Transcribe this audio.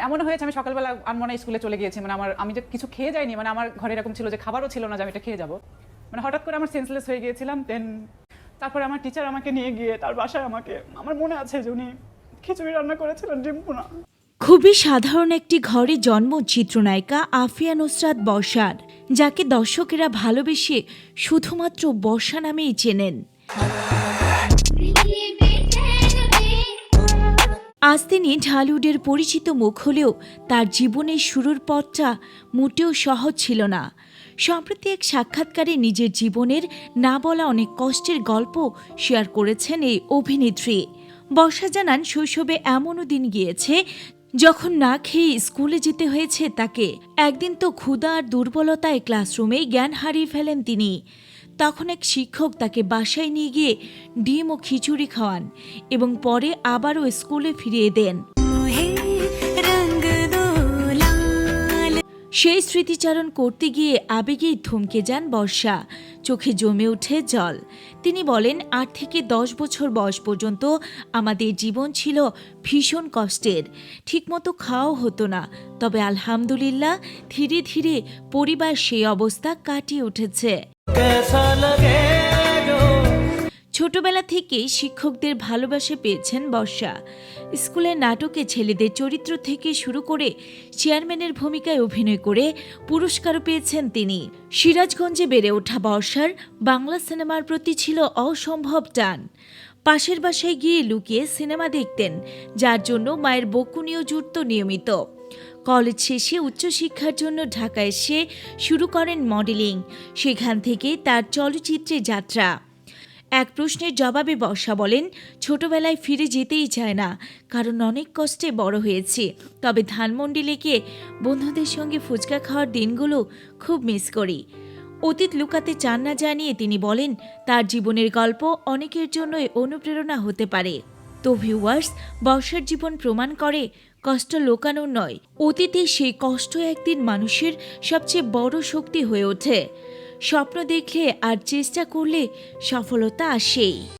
মানে এমন হয়েছে, আমি সকালবেলা আনমনে স্কুলে চলে গিয়েছি মানে আমার, আমি যে কিছু খেয়ে যাইনি মানে আমার ঘরে এরকম ছিল যে খাবারও ছিল না যে আমি এটা খেয়ে যাব। মানে হঠাৎ করে আমার সেন্সলেস হয়ে গিয়েছিলাম দেন তারপরে আমার টিচার আমাকে নিয়ে গিয়ে তার বাসায় আমাকে, আমার মনে আছে যে উনি খিচুড়ি রান্না করেছিলেন ডিম্পুনা খুবই সাধারণ একটি ঘরে জন্ম চিত্রনায়িকা আফিয়া নুসরাত বর্ষার যাকে দর্শকেরা ভালোবেসে শুধুমাত্র বর্ষা নামেই চেনেন। আজ তিনি ঢালিউডের পরিচিত মুখ হলেও তার জীবনের শুরুর পথটা মোটেও সহজ ছিল না। সম্প্রতি এক সাক্ষাৎকারে নিজের জীবনের না বলা অনেক কষ্টের গল্প শেয়ার করেছেন এই অভিনেত্রী। বর্ষা জানান, শৈশবে এমনও দিন গিয়েছে যখন না খেয়ে স্কুলে যেতে হয়েছে তাকে। একদিন তো ক্ষুধা আর দুর্বলতায় ক্লাসরুমেই জ্ঞান হারিয়ে ফেলেন তিনি। তখন এক শিক্ষক তাকে বাসায় নিয়ে গিয়ে ডিম ও খিচুড়ি খাওয়ান এবং পরে আবারও স্কুলে ফিরিয়ে দেন। সেই স্মৃতিচারণ করতে গিয়ে আবেগেই থমকে যান বর্ষা। চোখে জমে ওঠে জল। তিনি বলেন আট থেকে দশ বছর বয়স পর্যন্ত আমাদের জীবন ছিল ভীষণ কষ্টের। ঠিকমতো খাওয়াও হতো না। তবে আলহামদুলিল্লাহ ধীরে ধীরে পরিবার সেই অবস্থা কাটিয়ে উঠেছে। ছোটবেলা থেকেই শিক্ষকদের ভালোবাসা পেয়েছেন বর্ষা। স্কুলের নাটকে ছেলেদের চরিত্র থেকে শুরু করে চেয়ারম্যানের ভূমিকায় অভিনয় করে পুরস্কারও পেয়েছেন তিনি। সিরাজগঞ্জে বেড়ে ওঠা বর্ষার বাংলা সিনেমার প্রতি ছিল অসম্ভব টান। পাশের বাসায় গিয়ে লুকিয়ে সিনেমা দেখতেন, যার জন্য মায়ের বকুনিও জুটত নিয়মিত। কলেজ শেষে উচ্চশিক্ষার জন্য ঢাকা এসে শুরু করেন মডেলিং, সেখান থেকে তার চলচ্চিত্রে যাত্রা। এক প্রশ্নের জবাবে বর্ষা বলেন, ছোটবেলায় ফিরে যেতেই চায় না, কারণ অনেক কষ্টে বড় হয়েছি। তবে ধানমন্ডি লেকে বন্ধুদের সঙ্গে ফুচকা খাওয়ার দিনগুলো খুব মিস করি। অতীত লুকাতে চান না জানিয়ে তিনি বলেন, তার জীবনের গল্প অনেকের জন্যই অনুপ্রেরণা হতে পারে। তো ভিউয়ার্স বর্ষার জীবন প্রমাণ করে কষ্ট লোকানো নয়। অতীতে সেই কষ্ট একদিন মানুষের সবচেয়ে বড় শক্তি হয়ে ওঠে। স্বপ্ন দেখলে আর চেষ্টা করলে সফলতা আসেই।